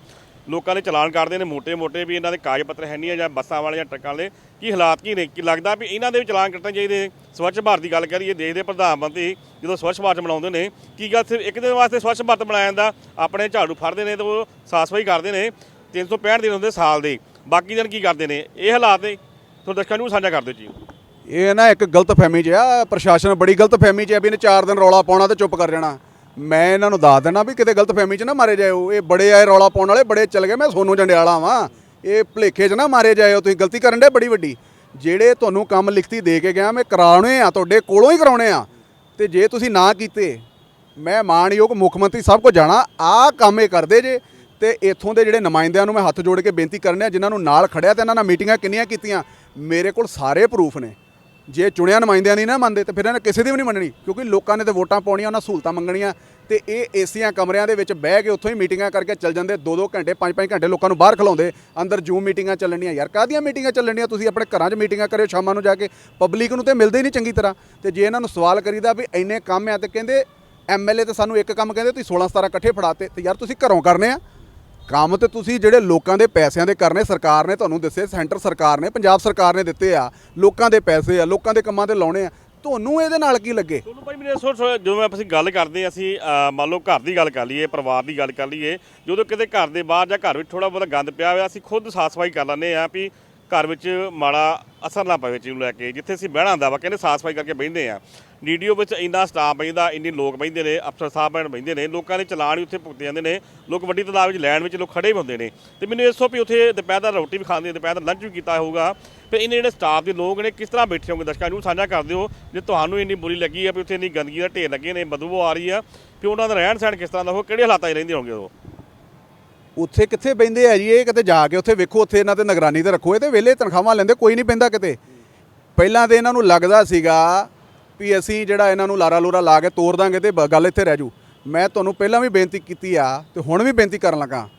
ਲੋਕਾਂ ਦੇ ਚਲਾਨ ਕਰਦੇ ਨੇ, ਮੋٹے-ਮੋٹے ਵੀ ਇਹਨਾਂ ਦੇ ਕਾਗਜ਼ ਪੱਤਰ ਹੈ ਨਹੀਂ ਆ ਜਾਂ ਬੱਸਾਂ ਵਾਲੇ ਜਾਂ ਟਰੱਕਾਂ ਵਾਲੇ, ਕੀ ਹਾਲਾਤ ਕੀ ਨੇ? ਕੀ ਲੱਗਦਾ ਵੀ ਇਹਨਾਂ ਦੇ ਵੀ ਚਲਾਨ ਕੱਟਣੇ ਚਾਹੀਦੇ ਸਵੱਛ ਭਾਰਤ ਦੀ ਗੱਲ ਕਰੀਏ, ਦੇਸ਼ ਦੇ ਪ੍ਰਧਾਨ ਮੰਤਰੀ ਜਦੋਂ ਸਵੱਛ ਭਾਰਤ ਬਣਾਉਂਦੇ ਨੇ, ਕੀ ਗੱਲ ਸਿਰਫ ਇੱਕ ਦਿਨ ਵਾਸਤੇ ਸਵੱਛ ਭਾਰਤ ਬਣਾਇਆ ਜਾਂਦਾ? ਆਪਣੇ ਝਾੜੂ ਫੜਦੇ ਨੇ ਤੇ ਉਹ ਸਾਫ਼ ਸਫ਼ਾਈ ਕਰਦੇ ਨੇ 365 ਦਿਨ ਹੁੰਦੇ ਸਾਲ ਦੇ। ਬਾਕੀ ਦਿਨ ਕੀ ਕਰਦੇ ਨੇ? ਇਹ ਹਾਲਾਤ ਨੇ। ਤੁਹਾਨੂੰ ਦਰਸ਼ਕਾਂ ਨੂੰ ਸਾਂਝਾ ਕਰ ਦਿਓ ਜੀ। ਇਹ ਨਾ ਇੱਕ ਗਲਤ ਫਹਿਮੀ 'ਚ ਆ। ਪ੍ਰਸ਼ਾਸਨ ਬੜੀ ਗਲਤ ਫਹਿਮੀ 'ਚ ਆ ਵੀ ਇਹਨੇ 4 ਦਿਨ ਰੌਲਾ ਪਾਉਣਾ ਤੇ ਚੁੱਪ ਕਰ ਜਾਣਾ। ਮੈਂ ਇਹਨਾਂ ਨੂੰ ਦੱਸ ਦੇਣਾ ਵੀ ਕਿਤੇ ਗਲਤ ਫਹਿਮੀ 'ਚ ਨਾ ਮਾਰੇ ਜਾਇਓ। ਇਹ ਬੜੇ ਆਏ ਰੌਲਾ ਪਾਉਣ ਵਾਲੇ, ਬੜੇ ਚੱਲ ਗਏ। ਮੈਂ ਸੋਨੂੰ ਜੰਡਿਆਲਾ ਵਾਂ। ਇਹ ਭਲੇਖੇ 'ਚ ਨਾ ਮਾਰੇ ਜਾਇਓ। ਤੁਸੀਂ ਗਲਤੀ ਕਰਨ ਦੇ ਬੜੀ ਵੱਡੀ। ਜਿਹੜੇ ਤੁਹਾਨੂੰ ਕੰਮ ਲਿਖਤੀ ਦੇ ਕੇ ਗਿਆ, ਮੈਂ ਕਰਾਉਣੇ ਆ, ਤੁਹਾਡੇ ਕੋਲੋਂ ਹੀ ਕਰਾਉਣੇ ਆ। ਤੇ ਜੇ ਤੁਸੀਂ ਨਾ ਕੀਤੇ, ਮੈਂ ਮਾਣਯੋਗ ਮੁੱਖ ਮੰਤਰੀ ਸਭ ਕੋ ਜਾਣਾ। ਆਹ ਕੰਮ ਇਹ ਕਰਦੇ ਜੇ। ਤੇ ਇੱਥੋਂ ਦੇ ਜਿਹੜੇ ਨੁਮਾਇੰਦਿਆਂ ਨੂੰ ਮੈਂ ਹੱਥ ਜੋੜ ਕੇ ਬੇਨਤੀ ਕਰਨੇ ਆ, ਜਿਨ੍ਹਾਂ ਨੂੰ ਨਾਲ ਖੜਿਆ ਤੇ ਇਹਨਾਂ ਨਾਲ ਮੀਟਿੰਗਾਂ ਕਿੰਨੀਆਂ ਕੀਤੀਆਂ, ਮੇਰੇ ਕੋਲ ਸਾਰੇ ਪ੍ਰੂਫ ਨੇ। ਜੇ ਚੁਣਿਆ ਨੁਮਾਇੰਦਿਆਂ ਨਹੀਂ ਨਾ ਮੰਨਦੇ, ਤੇ ਫਿਰ ਇਹਨਾਂ ਨੇ ਕਿਸੇ ਦੀ ਵੀ ਨਹੀਂ ਮੰਨਣੀ, ਕਿਉਂਕਿ ਲੋਕਾਂ ਨੇ ਤੇ ਵੋਟਾਂ ਪਾਉਣੀਆਂ, ਉਹਨਾਂ ਸਹੂਲਤਾਂ ਮੰਗਣੀਆਂ, ਤੇ ਇਹ ਏਸੀਆਂ ਕਮਰਿਆਂ ਦੇ ਵਿੱਚ ਬਹਿ ਕੇ ਉੱਥੋਂ ਹੀ ਮੀਟਿੰਗਾਂ ਕਰਕੇ ਚੱਲ ਜਾਂਦੇ 2-2 ਘੰਟੇ 5-5 ਘੰਟੇ ਲੋਕਾਂ ਨੂੰ ਬਾਹਰ ਖਲਾਉਂਦੇ, ਅੰਦਰ ਜੂਮ ਮੀਟਿੰਗਾਂ ਚੱਲਣੀਆਂ। ਯਾਰ, ਕਾਹਦੀਆਂ ਮੀਟਿੰਗਾਂ ਚੱਲਣੀਆਂ? ਤੁਸੀਂ ਆਪਣੇ ਘਰਾਂ 'ਚ ਮੀਟਿੰਗਾਂ ਕਰਿਓ, ਸ਼ਾਮਾਂ ਨੂੰ ਜਾ ਕੇ ਪਬਲਿਕ ਨੂੰ ਤੇ ਮਿਲਦੇ ਹੀ ਨਹੀਂ ਚੰਗੀ ਤਰ੍ਹਾਂ। ਤੇ ਜੇ ਇਹਨਾਂ ਨੂੰ ਸਵਾਲ ਕਰੀਦਾ ਵੀ ਇੰਨੇ ਕੰਮ ਆ, ਤੇ ਕਹਿੰਦੇ ਐਮਐਲਏ ਤੇ ਸਾਨੂੰ ਇੱਕ ਕੰਮ ਕਹਿੰਦੇ, ਤੁਸੀਂ 16-17 ਇਕੱਠੇ ਫੜਾਤੇ, ਤੇ ਯਾਰ, ਤੁਸੀਂ ਘਰੋਂ ਕਰਨੇ ਆ। ਕੰਮ ਤੇ ਤੁਸੀਂ ਜਿਹੜੇ ਲੋਕਾਂ ਦੇ ਪੈਸਿਆਂ ਦੇ ਕਰਨੇ ਸਰਕਾਰ ਨੇ ਤੁਹਾਨੂੰ ਦੱਸੇ ਸੈਂਟਰ ਸਰਕਾਰ ਨੇ, ਪੰਜਾਬ ਸਰਕਾਰ ਨੇ ਦਿੱਤੇ ਆ, ਲੋਕਾਂ ਦੇ ਪੈਸੇ ਆ, ਲੋਕਾਂ ਦੇ ਕੰਮਾਂ ਤੇ ਲਾਉਣੇ ਆ, ਤੁਹਾਨੂੰ ਇਹਦੇ ਨਾਲ ਕੀ ਲੱਗੇ? ਤੁਹਾਨੂੰ ਭਾਈ ਮੇਰੇ ਸੋ ਜਦੋਂ ਅਸੀਂ ਗੱਲ ਕਰਦੇ ਅਸੀਂ ਮੰਨ ਲਓ ਘਰ ਦੀ ਗੱਲ ਕਰ ਲਈਏ, ਪਰਿਵਾਰ ਦੀ ਗੱਲ ਕਰ ਲਈਏ, ਜਦੋਂ ਕਿਤੇ ਘਰ ਦੇ ਬਾਹਰ ਜਾਂ ਘਰ ਵਿੱਚ ਥੋੜਾ ਬਹੁਤਾ ਗੰਦ ਪਿਆ ਹੋਇਆ, ਅਸੀਂ ਖੁਦ ਸਾਫ਼ ਸਫ਼ਾਈ ਕਰ ਲੈਂਦੇ ਆ ਵੀ ਘਰ ਵਿੱਚ ਮਾੜਾ ਅਸਰ ਨਾ ਪਵੇ ਚੀਜ਼ ਨੂੰ ਲੈ ਕੇ। ਜਿੱਥੇ ਅਸੀਂ ਬਹਿਣਾ ਹੁੰਦਾ ਵਾ, ਕਹਿੰਦੇ ਸਾਫ਼ ਸਫ਼ਾਈ ਕਰਕੇ ਬਹਿੰਦੇ ਆ। ਡੀਡੀਓ ਵਿੱਚ ਇੰਨਾ ਸਟਾਫ ਬੈਂਦਾ ਇੰਨੇ ਲੋਕ ਬੈਂਦੇ ਨੇ, ਅਫਸਰ ਸਾਹਿਬ ਬੈਣ ਬੈਂਦੇ ਨੇ, ਲੋਕਾਂ ਦੇ ਚਲਾਨ ਵੀ ਉੱਥੇ ਭੁਗਤੇ ਜਾਂਦੇ ਨੇ, ਲੋਕ ਵੱਡੀ ਤਾਦਾਦ ਵਿੱਚ ਲੈਣ ਵਿੱਚ ਲੋਕ ਖੜੇ ਵੀ ਹੁੰਦੇ ਨੇ। ਤੇ ਮੈਨੂੰ ਇਸ ਤੋਂ ਵੀ ਉੱਥੇ ਦੁਪਹਿਰ ਦਾ ਰੋਟੀ ਵੀ ਖਾਂਦੇ, ਦੁਪਹਿਰ ਦਾ ਲੰਚ ਵੀ ਕੀਤਾ ਹੋਊਗਾ। ਫਿਰ ਇਹਨੇ ਜਿਹੜੇ ਸਟਾਫ ਦੇ ਲੋਕ ਨੇ, ਕਿਸ ਤਰ੍ਹਾਂ ਬੈਠੇ ਹੋਣਗੇ? ਦਰਸ਼ਕਾਂ ਨੂੰ ਸਾਂਝਾ ਕਰ ਦਿਓ ਜੇ ਤੁਹਾਨੂੰ ਇੰਨੀ ਬੁਰੀ ਲੱਗੀ ਆ ਵੀ ਉੱਥੇ ਇੰਨੀ ਗੰਦਗੀ ਦਾ ਢੇਰ ਲੱਗੇ ਨੇ, ਬਦਬੂ ਆ ਰਹੀ ਆ ਫਿਰ ਉਹਨਾਂ ਦਾ ਰਹਿਣ ਸਹਿਣ ਕਿਸ ਤਰ੍ਹਾਂ ਦਾ ਹੋ ਕਿਹੜੇ ਹਾਲਾਤਾਂ 'ਚ ਰਹਿੰਦੇ ਹੋਣਗੇ ਉਹ? ਉੱਥੇ ਕਿੱਥੇ ਬੈਂਦੇ ਆ ਜੀ? ਇਹ ਕਿਤੇ ਜਾ ਕੇ ਉੱਥੇ ਵੇਖੋ, ਉੱਥੇ ਇਹਨਾਂ ਤੇ ਨਿਗਰਾਨੀ ਤੇ ਰੱਖੋ। ਇਹ ਤੇ ਵਿਹਲੇ ਤਨਖਾਹਾਂ ਲੈਂਦੇ, ਕੋਈ ਨਹੀਂ ਪੈਂਦਾ ਕਿਤੇ। ਪਹਿਲਾਂ ਤੇ ਇਹਨਾਂ ਨੂੰ ਲੱਗਦਾ ਸੀਗਾ ਵੀ ਅਸੀਂ ਜਿਹੜਾ ਇਹਨਾਂ ਨੂੰ ਲਾਰਾ ਲੋਰਾ ਲਾ ਕੇ ਤੋੜ ਦਾਂਗੇ ਤੇ ਬ- ਗੱਲ ਇੱਥੇ ਰਹਿ ਜੂ। ਮੈਂ ਤੁਹਾਨੂੰ ਪਹਿਲਾਂ ਵੀ ਬੇਨਤੀ ਕੀਤੀ ਆ ਤੇ ਹੁਣ ਵੀ ਬੇਨਤੀ ਕਰਨ ਲੱਗਾ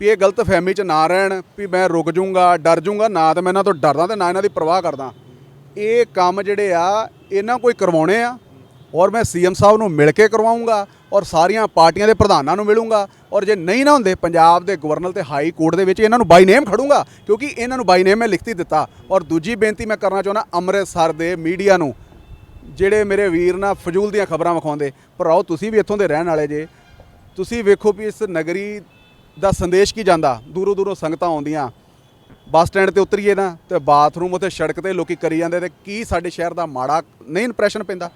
ਵੀ ਇਹ ਗਲਤ ਫਹਿਮੀ ਚ ਨਾ ਰਹਿਣ, ਵੀ ਮੈਂ ਰੁਕ ਜੂੰਗਾ, ਡਰ ਜੂੰਗਾ, ਨਾ ਤਾਂ ਮੈਂ ਇਹਨਾਂ ਤੋਂ ਡਰਦਾ ਤੇ ਨਾ ਇਹਨਾਂ ਦੀ ਪਰਵਾਹ ਕਰਦਾ। ਇਹ ਕੰਮ ਜਿਹੜੇ ਆ, ਇਹਨਾਂ ਕੋਈ ਕਰਵਾਉਣੇ ਆ। ਔਰ ਮੈਂ ਸੀਐਮ ਸਾਹਿਬ ਨੂੰ ਮਿਲ ਕੇ ਕਰਵਾਉਂਗਾ ਔਰ ਸਾਰੀਆਂ ਪਾਰਟੀਆਂ ਦੇ ਪ੍ਰਧਾਨਾਂ ਨੂੰ ਮਿਲੂੰਗਾ ਔਰ ਜੇ ਨਹੀਂ ਨਾ ਹੁੰਦੇ ਪੰਜਾਬ ਦੇ ਗਵਰਨਰ ਤੇ ਹਾਈ ਕੋਰਟ ਦੇ ਵਿੱਚ ਇਹਨਾਂ ਨੂੰ ਬਾਈ ਨੇਮ ਖੜੂੰਗਾ, ਕਿਉਂਕਿ ਇਹਨਾਂ ਨੂੰ ਬਾਈ ਨੇਮ ਮੈਂ ਲਿਖਤੀ ਦਿੱਤਾ। ਔਰ ਦੂਜੀ ਬੇਨਤੀ ਮੈਂ ਕਰਨਾ ਚਾਹੁੰਦਾ ਅੰਮ੍ਰਿਤਸਰ ਦੇ ਮੀਡੀਆ ਨੂੰ, ਜਿਹੜੇ ਮੇਰੇ ਵੀਰ ਨਾ ਫਜ਼ੂਲ ਦੀਆਂ ਖਬਰਾਂ ਵਿਖਾਉਂਦੇ ਪਰ ਆਓ ਤੁਸੀਂ ਵੀ ਇੱਥੋਂ ਦੇ ਰਹਿਣ ਵਾਲੇ ਜੇ, ਤੁਸੀਂ ਵੇਖੋ ਵੀ ਇਸ ਨਗਰੀ ਦਾ ਸੰਦੇਸ਼ ਕੀ ਜਾਂਦਾ, ਦੂਰੋਂ ਦੂਰੋਂ ਸੰਗਤਾਂ ਆਉਂਦੀਆਂ, ਬੱਸ ਸਟੈਂਡ ਤੇ ਉਤਰੀਏ ਨਾ, ਤੇ ਬਾਥਰੂਮ ਉੱਤੇ ਸੜਕ ਤੇ ਲੋਕੀ ਕਰੀ ਜਾਂਦੇ, ਤੇ ਕੀ ਸਾਡੇ ਸ਼ਹਿਰ ਦਾ ਮਾੜਾ ਨਹੀਂ ਇੰਪ੍ਰੈਸ਼ਨ ਪੈਂਦਾ?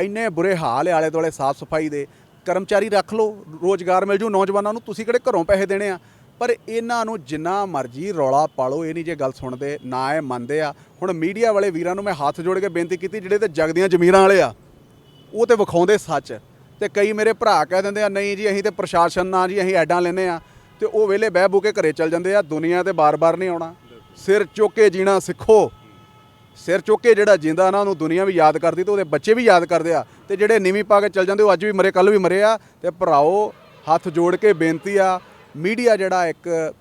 ਇੰਨੇ ਬੁਰੇ ਹਾਲ ਆਲੇ ਦੁਆਲੇ ਸਾਫ਼ ਸਫ਼ਾਈ ਦੇ, ਕਰਮਚਾਰੀ ਰੱਖ ਲਓ, ਰੋਜ਼ਗਾਰ ਮਿਲ ਜੂ, ਨੌਜਵਾਨਾਂ ਨੂੰ ਤੁਸੀਂ ਕਿਹੜੇ ਘਰੋਂ ਪੈਸੇ ਦੇਣੇ ਆ? ਪਰ ਇਹਨਾਂ ਨੂੰ ਜਿੰਨਾ ਮਰਜ਼ੀ ਰੌਲਾ ਪਾਲੋ, ਇਹ ਨਹੀਂ ਜੇ ਗੱਲ ਸੁਣਦੇ, ਨਾ ਇਹ ਮੰਨਦੇ ਆ। ਹੁਣ ਮੀਡੀਆ ਵਾਲੇ ਵੀਰਾਂ ਨੂੰ ਮੈਂ ਹੱਥ ਜੋੜ ਕੇ ਬੇਨਤੀ ਕੀਤੀ, ਜਿਹੜੇ ਤੇ ਜਗਦੀਆਂ ਜ਼ਮੀਰਾਂ ਵਾਲੇ ਆ, ਉਹ ਤੇ ਵਿਖਾਉਂਦੇ ਸੱਚ। ਤੇ ਕਈ ਮੇਰੇ ਭਰਾ ਕਹਿ ਦਿੰਦੇ ਆ, ਨਹੀਂ ਜੀ, ਅਸੀਂ ਤੇ ਪ੍ਰਸ਼ਾਸਨ ਨਾਲ ਜੀ, ਅਸੀਂ ਐਡਾਂ ਲੈਨੇ ਆ। ਤੇ ਉਹ ਵੇਲੇ ਬਹਿ ਬੂ ਕੇ ਘਰੇ ਚੱਲ ਜਾਂਦੇ ਆ, ਦੁਨੀਆ ਤੇ ਬਾਰ-ਬਾਰ ਨਹੀਂ ਆਉਣਾ। ਸਿਰ ਚੁੱਕ ਕੇ ਜੀਣਾ ਸਿੱਖੋ। ਸਿਰ ਚੁੱਕ ਕੇ ਜਿਹੜਾ ਜਿੰਦਾ ਨਾ ਉਹਨੂੰ ਦੁਨੀਆ ਵੀ ਯਾਦ ਕਰਦੀ ਤੇ ਉਹਦੇ ਬੱਚੇ ਵੀ ਯਾਦ ਕਰਦੇ ਆ। ਤੇ ਜਿਹੜੇ ਨੀਵੀਂ ਪਾ ਕੇ ਚੱਲ ਜਾਂਦੇ, ਉਹ ਅੱਜ ਵੀ ਮਰੇ ਕੱਲ ਵੀ ਮਰੇ ਆ। ਤੇ ਭਰਾਓ, ਹੱਥ ਜੋੜ ਕੇ ਬੇਨਤੀ ਆ, ਮੀਡੀਆ ਜਿਹੜਾ ਇੱਕ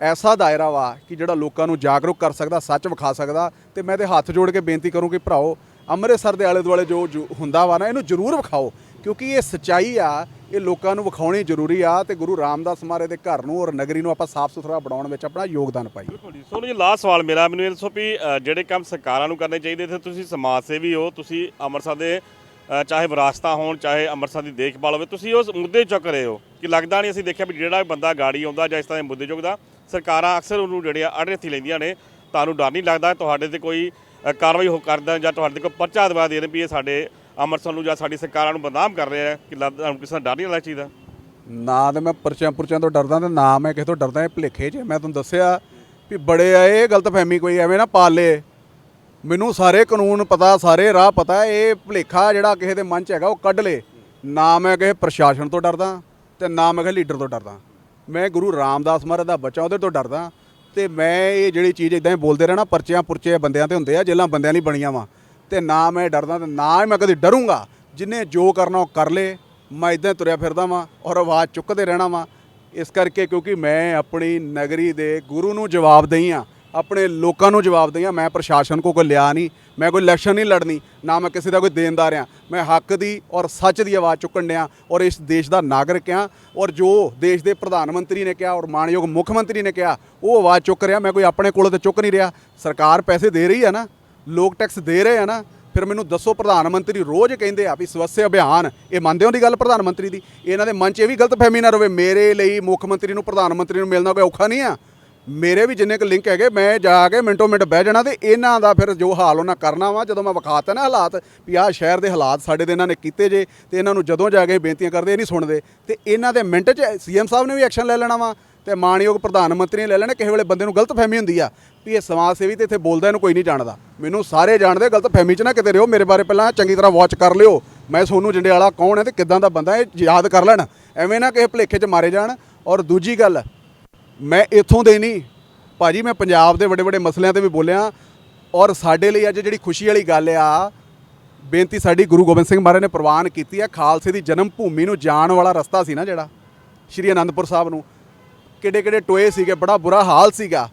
ਐਸਾ ਦਾਇਰਾ ਵਾ ਕਿ ਜਿਹੜਾ ਲੋਕਾਂ ਨੂੰ ਜਾਗਰੂਕ ਕਰ ਸਕਦਾ, ਸੱਚ ਵਿਖਾ ਸਕਦਾ। ਤੇ ਮੈਂ ਤੇ ਹੱਥ ਜੋੜ ਕੇ ਬੇਨਤੀ ਕਰੂੰ ਕਿ ਭਰਾਓ, ਅੰਮ੍ਰਿਤਸਰ ਦੇ ਆਲੇ ਦੁਆਲੇ ਜੋ ਜੋ ਹੁੰਦਾ ਵਾ ਨਾ, ਇਹਨੂੰ ਜ਼ਰੂਰ ਵਿਖਾਓ। ਕਿਉਂਕਿ ਇਹ ਸਚਾਈ ਆ ਇਹ ਲੋਕਾਂ ਨੂੰ ਵਿਖਾਉਣੀ ਜ਼ਰੂਰੀ ਆ ਤੇ ਗੁਰੂ ਰਾਮਦਾਸ ਮਹਾਰਾਜ ਦੇ ਘਰ ਨੂੰ ਔਰ ਨਗਰੀ ਨੂੰ ਆਪਾਂ ਸਾਫ਼ ਸੁਥਰਾ ਬਣਾਉਣ ਵਿੱਚ ਆਪਣਾ ਯੋਗਦਾਨ ਪਾਈਏ। ਬਿਲਕੁਲ ਜੀ। ਸੋਨੂੰ ਜੀ ਲਾਸਟ ਸਵਾਲ ਮੇਰਾ ਮੈਨੂੰ ਇਹ ਦੱਸੋ ਵੀ ਅ, ਜਿਹੜੇ ਕੰਮ ਸਰਕਾਰਾਂ ਨੂੰ ਕਰਨੇ ਚਾਹੀਦੇ ਤੇ ਤੁਸੀਂ ਸਮਾਜ ਸੇਵੀ ਹੋ ਤੁਸੀਂ ਅੰਮ੍ਰਿਤਸਰ ਦੇ ਅ, ਚਾਹੇ ਵਿਰਾਸਤਾਂ ਹੋਣ ਚਾਹੇ ਅੰਮ੍ਰਿਤਸਰ ਦੀ ਦੇਖਭਾਲ ਹੋਵੇ ਤੁਸੀਂ ਉਸ ਮੁੱਦੇ ਚੁੱਕ ਰਹੇ ਹੋ ਕਿ ਲੱਗਦਾ ਨਹੀਂ ਅਸੀਂ ਦੇਖਿਆ ਵੀ ਜਿਹੜਾ ਵੀ ਬੰਦਾ ਗਾੜੀ ਆਉਂਦਾ ਜਾਂ ਇਸ ਤਰ੍ਹਾਂ ਦੇ ਮੁੱਦੇ ਚੁੱਕਦਾ ਸਰਕਾਰਾਂ ਅਕਸਰ ਉਹਨੂੰ ਜਿਹੜੇ ਆ ਅੜੇਥੀ ਲੈਂਦੀਆਂ ਨੇ ਤੁਹਾਨੂੰ ਡਰ ਨਹੀਂ ਲੱਗਦਾ ਤੁਹਾਡੇ ਤੇ ਕੋਈ ਅ, ਕਾਰਵਾਈ ਹੋ ਕਰਦਾ ਜਾਂ ਤੁਹਾਡੇ ਤੇ ਕੋਈ ਪਰਚਾ ਦਵਾ ਦੇ ਰਹੇ ਵੀ ਇਹ ਸਾਡੇ ਅੰਮ੍ਰਿਤਸਰ ਨੂੰ ਜਾਂ ਸਾਡੀ ਸਰਕਾਰਾਂ ਨੂੰ ਬਦਨਾਮ ਕਰ ਰਿਹਾ ਆ ਕਿ ਲੱਗਦਾ ਕਿਸੇ ਦਾ ਡਰ ਨਹੀਂ ਲੱਗਦਾ ਚੀਜ਼ ਦਾ? ਨਾ ਤੇ ਮੈਂ ਪਰਚਿਆਂ ਪੁਰਚਿਆਂ ਤੋਂ ਡਰਦਾ ਤੇ ਨਾ ਮੈਂ ਕਿਸੇ ਤੋਂ ਡਰਦਾ, ਇਹ ਭੁਲੇਖੇ 'ਚ ਮੈਂ ਤੁਹਾਨੂੰ ਦੱਸਿਆ ਵੀ ਬੜੇ ਆ, ਇਹ ਗਲਤਫਹਿਮੀ ਕੋਈ ਐਵੇਂ ਨਾ ਪਾਲੇ ਮੈਨੂੰ ਸਾਰੇ ਕਾਨੂੰਨ ਪਤਾ, ਸਾਰੇ ਰਾਹ ਪਤਾ, ਇਹ ਭੁਲੇਖਾ ਜਿਹੜਾ ਕਿਸੇ ਦੇ ਮਨ 'ਚ ਹੈਗਾ ਉਹ ਕੱਢ ਲੇ। ਨਾ ਮੈਂ ਕਿਸੇ ਪ੍ਰਸ਼ਾਸਨ ਤੋਂ ਡਰਦਾ ਤੇ ਨਾ ਮੈਂ ਕਿਸੇ ਲੀਡਰ ਤੋਂ ਡਰਦਾ। ਮੈਂ ਗੁਰੂ ਰਾਮਦਾਸ ਮਹਾਰਾਜ ਦਾ ਬੱਚਾ, ਉਹਦੇ ਤੋਂ ਡਰਦਾ ਤੇ ਮੈਂ ਇਹ ਜਿਹੜੀ ਚੀਜ਼ ਇਦਾਂ ਹੀ ਬੋਲਦੇ ਰਹਿਣਾ, ਪਰਚਿਆਂ ਪੁਰਚੇ ਬੰਦਿਆਂ ਤੇ ਹੁੰਦੇ ਆ ਜੇਲਾਂ ਬੰਦਿਆਂ ਲਈ ਬਣੀਆਂ ਵਾ। ਤੇ ਨਾ ਮੈਂ ਡਰਦਾ ਤੇ ਨਾ ਹੀ ਮੈਂ ਕਦੇ ਡਰੂੰਗਾ। ਜਿਨੇ ਜੋ ਕਰਨਾ ਉਹ ਕਰ ਲੇ, ਮੈਂ ਇਦਾਂ ਤੁਰਿਆ ਫਿਰਦਾ ਵਾਂ ਔਰ ਆਵਾਜ਼ ਚੁੱਕਦੇ ਰਹਿਣਾ ਵਾਂ। ਇਸ ਕਰਕੇ ਕਿਉਂਕਿ ਮੈਂ ਆਪਣੀ ਨਗਰੀ ਦੇ ਗੁਰੂ ਨੂੰ ਜਵਾਬ ਦਈ ਆ, ਆਪਣੇ ਲੋਕਾਂ ਨੂੰ ਜਵਾਬ ਦਈ ਆ, ਮੈਂ ਪ੍ਰਸ਼ਾਸਨ ਕੋ ਕੋਈ ਲਿਆ ਨਹੀਂ, ਮੈਂ ਕੋਈ ਇਲੈਕਸ਼ਨ ਨਹੀਂ ਲੜਨੀ, ਨਾ ਮੈਂ ਕਿਸੇ ਦਾ ਕੋਈ ਦੇਣਦਾਰ ਆ। ਮੈਂ ਹੱਕ ਦੀ ਔਰ ਸੱਚ ਦੀ ਆਵਾਜ਼ ਚੁੱਕਣ ਡਿਆ ਔਰ ਇਸ ਦੇਸ਼ ਦਾ ਨਾਗਰਿਕ ਆ ਔਰ ਜੋ ਦੇਸ਼ ਦੇ ਪ੍ਰਧਾਨ ਮੰਤਰੀ ਨੇ ਕਿਹਾ ਔਰ ਮਾਨਯੋਗ ਮੁੱਖ ਮੰਤਰੀ ਨੇ ਕਿਹਾ, ਉਹ ਆਵਾਜ਼ ਚੁੱਕ ਰਿਹਾ, ਮੈਂ ਕੋਈ ਆਪਣੇ ਕੋਲੋਂ ਤੇ ਚੁੱਕ ਨਹੀਂ ਰਿਹਾ। ਸਰਕਾਰ ਪੈਸੇ ਦੇ ਰਹੀ ਆ ਨਾ ਲੋਕ ਟੈਕਸ ਦੇ ਰਹੇ ਆ ਨਾ, ਫਿਰ ਮੈਨੂੰ ਦੱਸੋ ਪ੍ਰਧਾਨ ਮੰਤਰੀ ਰੋਜ਼ ਕਹਿੰਦੇ ਆ ਵੀ ਸਵੱਛ ਅਭਿਆਨ। ਇਹ ਮੰਨਦੇ ਹੋ ਦੀ ਗੱਲ ਪ੍ਰਧਾਨ ਮੰਤਰੀ ਦੀ? ਇਹਨਾਂ ਦੇ ਮਨ 'ਚ ਇਹ ਵੀ ਗਲਤਫਹਿਮੀ ਨਾ ਰਵੇ, ਮੇਰੇ ਲਈ ਮੁੱਖ ਮੰਤਰੀ ਨੂੰ ਪ੍ਰਧਾਨ ਮੰਤਰੀ ਨੂੰ ਮਿਲਣਾ ਕੋਈ ਔਖਾ ਨਹੀਂ ਆ। ਮੇਰੇ ਵੀ ਜਿੰਨੇ ਕੁ ਲਿੰਕ ਹੈਗੇ, ਮੈਂ ਜਾ ਕੇ ਮਿੰਟੋ ਮਿੰਟ ਬਹਿ ਜਾਣਾ ਤੇ ਇਹਨਾਂ ਦਾ ਫਿਰ ਜੋ ਹਾਲ ਉਹਨਾਂ ਕਰਨਾ ਵਾ, ਜਦੋਂ ਮੈਂ ਵਿਖਾਤਾ ਨਾ ਹਾਲਾਤ ਵੀ ਆਹ ਸ਼ਹਿਰ ਦੇ ਹਾਲਾਤ ਸਾਡੇ ਦੇ ਇਹਨਾਂ ਨੇ ਕੀਤੇ ਜੇ, ਤੇ ਇਹਨਾਂ ਨੂੰ ਜਦੋਂ ਜਾ ਕੇ ਬੇਨਤੀਆਂ ਕਰਦੇ, ਇਹ ਨਹੀਂ ਸੁਣਦੇ। ਤੇ ਇਹਨਾਂ ਦੇ ਮਿੰਟ 'ਚ ਸੀਐਮ ਸਾਹਿਬ ਨੇ ਵੀ ਐਕਸ਼ਨ ਲੈ ਲੈਣਾ ਵਾ। ਤੇ ਮਾਣਯੋਗ ਪ੍ਰਧਾਨ ਮੰਤਰੀ ਨੇ ਲੈ ਲੈਣਾ, ਕਿਸੇ ਵੇਲੇ ਬੰਦੇ ਨੂੰ ਗਲਤ ਫਹਿਮੀ ਹੁੰਦੀ ਆ ਵੀ ਇਹ ਸਮਾਜ ਸੇਵੀ ਤੇ ਇੱਥੇ ਬੋਲਦਾ ਇਹਨੂੰ ਕੋਈ ਨਹੀਂ ਜਾਣਦਾ। ਮੈਨੂੰ ਸਾਰੇ ਜਾਣਦੇ ਗਲਤ ਫਹਿਮੀ 'ਚ ਨਾ ਕਿਤੇ ਰਿਓ ਮੇਰੇ ਬਾਰੇ ਪਹਿਲਾਂ ਚੰਗੀ ਤਰ੍ਹਾਂ ਵਾਚ ਕਰ ਲਿਓ। ਮੈਂ ਸੋਨੂੰ ਜੰਡਿਆਲਾ ਕੌਣ ਹੈ ਤੇ ਕਿੱਦਾਂ ਦਾ ਬੰਦਾ ਇਹ ਯਾਦ ਕਰ ਲੈਣ। ਐਵੇਂ ਨਾ ਕਿਸੇ ਭੁਲੇਖੇ 'ਚ ਮਾਰੇ ਜਾਣ। ਔਰ ਦੂਜੀ ਗੱਲ, ਮੈਂ ਇੱਥੋਂ ਦੇ ਨਹੀਂ, ਭਾਜੀ ਮੈਂ ਪੰਜਾਬ ਦੇ ਵੱਡੇ ਵੱਡੇ ਮਸਲਿਆਂ ਤੇ ਵੀ ਬੋਲਿਆ। ਔਰ ਸਾਡੇ ਲਈ ਅੱਜ ਜਿਹੜੀ ਖੁਸ਼ੀ ਵਾਲੀ ਗੱਲ ਆ, ਬੇਨਤੀ ਸਾਡੀ ਗੁਰੂ ਗੋਬਿੰਦ ਸਿੰਘ ਮਹਾਰਾਜ ਨੇ ਪ੍ਰਵਾਨ ਕੀਤੀ ਹੈ ਖਾਲਸੇ ਦੀ ਜਨਮ ਭੂਮੀ ਨੂੰ ਜਾਣ ਵਾਲਾ ਰਸਤਾ ਸੀ ਨਾ ਜਿਹੜਾ, ਸ਼੍ਰੀ ਅਨੰਦਪੁਰ ਸਾਹਿਬ ਨੂੰ। ਕਿੱਡੇ ਕਿੱਡੇ ਟੋਏ ਸੀਗੇ, ਬੜਾ ਬੁਰਾ ਹਾਲ ਸੀਗਾ।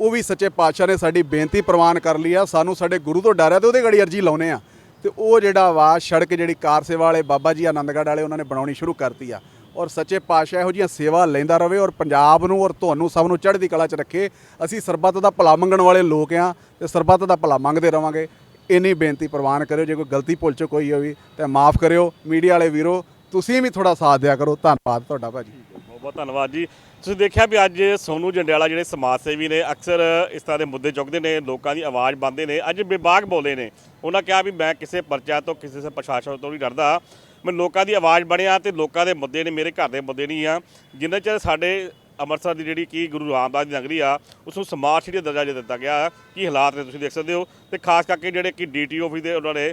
ਉਹ ਵੀ ਸੱਚੇ ਪਾਤਸ਼ਾਹ ਨੇ ਸਾਡੀ ਬੇਨਤੀ ਪ੍ਰਵਾਨ ਕਰ ਲਈ ਆ, ਸਾਨੂੰ ਸਾਡੇ ਗੁਰੂ ਤੋਂ ਡਰ ਆ ਤੇ ਉਹਦੇ ਗੜੀ ਅਰਜੀ ਲਾਉਨੇ ਆ। ਤੇ ਉਹ ਜਿਹੜਾ ਵਾ, ਸੜਕ ਜਿਹੜੀ ਕਾਰ ਸੇਵਾ ਵਾਲੇ ਬਾਬਾ ਜੀ ਆਨੰਦਗੜ੍ਹ ਵਾਲੇ, ਉਹਨਾਂ ਨੇ ਬਣਾਉਣੀ ਸ਼ੁਰੂ ਕਰਤੀ ਆ। ਔਰ ਸੱਚੇ ਪਾਤਸ਼ਾਹ ਇਹੋ ਜਿਹੀਆਂ ਸੇਵਾ ਲੈਂਦਾ ਰਵੇ ਔਰ ਪੰਜਾਬ ਨੂੰ ਔਰ ਤੁਹਾਨੂੰ ਸਭ ਨੂੰ ਚੜ੍ਹਦੀ ਕਲਾ 'ਚ ਰੱਖੇ। ਅਸੀਂ ਸਰਬੱਤ ਦਾ ਭਲਾ ਮੰਗਣ ਵਾਲੇ ਲੋਕ ਆ ਤੇ ਸਰਬੱਤ ਦਾ ਭਲਾ ਮੰਗਦੇ ਰਵਾਂਗੇ। ਇੰਨੀ ਬੇਨਤੀ ਪ੍ਰਵਾਨ ਕਰਿਓ, ਜੇ ਕੋਈ ਗਲਤੀ ਭੁੱਲ ਚ ਕੋਈ ਹੋਈ ਤੇ ਮਾਫ ਕਰਿਓ। ਮੀਡੀਆ ਵਾਲੇ ਵੀਰੋ, ਤੁਸੀਂ ਵੀ ਥੋੜਾ ਸਾਥ ਦਿਆ ਕਰੋ। ਧੰਨਵਾਦ ਤੁਹਾਡਾ ਭਾਜੀ। ਬਹੁਤ ਬਹੁਤ ਧੰਨਵਾਦ ਜੀ। ਤੁਸੀਂ ਦੇਖਿਆ ਵੀ ਅੱਜ ਸੋਨੂ ਜੰਡਿਆਲਾ ਜਿਹੜੇ ਸਮਾਜ ਸੇਵੀ ਨੇ ਅਕਸਰ ਇਸ ਤਰ੍ਹਾਂ ਦੇ ਮੁੱਦੇ ਚੁੱਕਦੇ ਨੇ, ਲੋਕਾਂ ਦੀ ਆਵਾਜ਼ ਬੰਦੇ ਨੇ, ਅੱਜ ਵਿਭਾਗ ਬੋਲੇ ਨੇ। ਉਹਨਾਂ ਕਿਹਾ ਵੀ ਮੈਂ ਕਿਸੇ ਪਰਚਾ ਤੋਂ, ਕਿਸੇ ਸੇ ਪ੍ਰਸ਼ਾਸਨ ਤੋਂ ਨਹੀਂ ਡਰਦਾ। ਮੈਂ ਲੋਕਾਂ ਦੀ ਆਵਾਜ਼ ਬਣਿਆ ਤੇ ਲੋਕਾਂ ਦੇ ਮੁੱਦੇ ਨੇ, ਮੇਰੇ ਘਰ ਦੇ ਮੁੱਦੇ ਨਹੀਂ ਆ। ਜਿੰਨਾ ਚਿਰ ਸਾਡੇ ਅੰਮ੍ਰਿਤਸਰ ਦੀ ਜਿਹੜੀ ਕੀ ਗੁਰੂ ਰਾਮਦਾਸ ਦੀ ਨਗਰੀ ਆ ਉਸ ਨੂੰ ਸਮਾਜ ਸਿਟੀ ਦਾ ਦਰਜਾ ਦਿੱਤਾ ਗਿਆ, ਕੀ ਹਾਲਾਤ ਨੇ ਤੁਸੀਂ ਦੇਖ ਸਕਦੇ ਹੋ? ਤੇ ਖਾਸ ਕਰਕੇ ਜਿਹੜੇ ਕਿ ਡੀਟੀ ਆਫਿਸ ਦੇ ਉਹਨਾਂ ਨੇ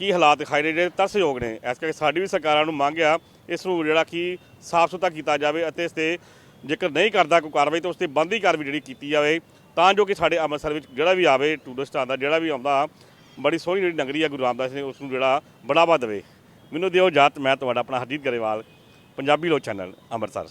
ਕੀ ਹਾਲਾਤ ਦਿਖਾਈ ਨੇ ਜਿਹੜੇ ਤਰਸਯੋਗ ਨੇ। ਇਸ ਕਰਕੇ ਸਾਡੀ ਵੀ ਸਰਕਾਰਾਂ ਨੂੰ ਮੰਗ ਆ, ਇਸ ਨੂੰ ਜਿਹੜਾ ਕਿ ਸਾਫ਼ ਸੁਥਰਾ ਕੀਤਾ ਜਾਵੇ ਅਤੇ ਇਸ ਤੇ ਜੇਕਰ ਨਹੀਂ ਕਰਦਾ ਕੋਈ ਕਾਰਵਾਈ, ਤਾਂ ਉਸ ਤੇ ਬੰਦੀ ਕਾਰਵਾਈ ਜਿਹੜੀ ਕੀਤੀ ਜਾਵੇ, ਤਾਂ ਜੋ ਕਿ ਸਾਡੇ ਅੰਮ੍ਰਿਤਸਰ ਵਿੱਚ ਜਿਹੜਾ ਵੀ ਆਵੇ ਟੂਰਿਸਟ ਆਉਂਦਾ, ਜਿਹੜਾ ਵੀ ਆਉਂਦਾ, ਬੜੀ ਸੋਹਣੀ ਜਿਹੜੀ ਨਗਰੀ ਆ, ਗੁਰੂ ਰਾਮਦਾਸ ਨੇ ਉਸ ਨੂੰ ਜਿਹੜਾ ਬੜਾਵਾ ਦੇਵੇ। ਮੈਨੂੰ ਦਿਓ ਜਾਤ ਮੈਂ ਤੁਹਾਡਾ ਆਪਣਾ ਹਰਜੀਤ ਗਰੇਵਾਲ, ਪੰਜਾਬੀ ਲੋਕ ਚੈਨਲ, ਅੰਮ੍ਰਿਤਸਰ।